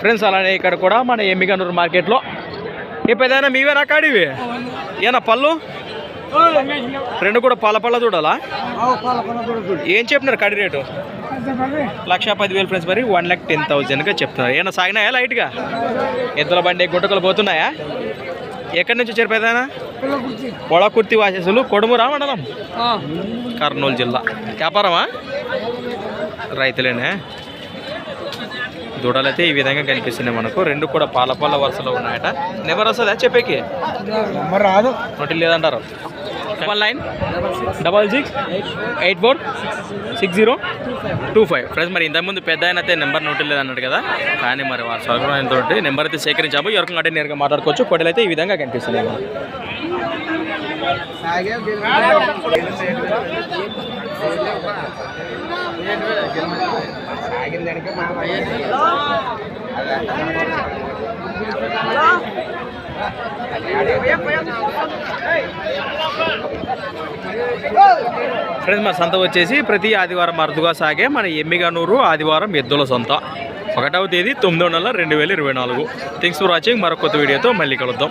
Friends అలానే ఇక్కడ కూడా మన ఎమ్మిగనూరు మార్కెట్లో. ఏ పెద్దయినా మీవేనా కాడివి ఏనా పళ్ళు? రెండు కూడా పళ్ళ పళ్ళ చూడాలా ఏం చెప్పినారు కడి రేటు? లక్ష పదివేలు ఫ్రెండ్స్ మరి వన్ ల్యాక్ టెన్ థౌజండ్గా చెప్తున్నారు. ఏమైనా సాగినాయా లైట్గా? ఎద్దుల బండి గుంటకలు పోతున్నాయా? ఎక్కడి నుంచి వచ్చారు పెద్దనా పొడకుర్తి వాసేసులు కొడుమురా మండలం కర్నూలు జిల్లా. వ్యాపారమా? రైతులేనే. దూడలైతే ఈ విధంగా కనిపిస్తున్నాయి మనకు. రెండు కూడా పాల పాల వరుసలో ఉన్నాయట. నెంబర్ వస్తుందా చెప్పేకి? రాదు. నోటి లేదంటారు one nine double six eight four six zero two five friends మరి ఇంతకుముందు పెద్ద ఆయన అయితే నెంబర్ నోటి లేదన్నాడు కదా. కానీ మరి వారి సౌకర్యంతో నెంబర్ అయితే సేకరించాము. ఎవరికి అంటే నేరుగా మాట్లాడుకోవచ్చు. కొడలు అయితే ఈ విధంగా కనిపిస్తున్నాయి. ఫ్రెండ్స్ మన సంత వచ్చేసి ప్రతి ఆదివారం అరుదుగా సాగే మన ఎమ్మిగనూరు ఆదివారం ఎద్దుల సొంత. ఒకటవ తేదీ తొమ్మిదో నెల రెండు వేల ఇరవై నాలుగు. థింగ్స్ ఫర్ వాచింగ్ మరొక కొత్త వీడియోతో మళ్ళీ కలుద్దాం.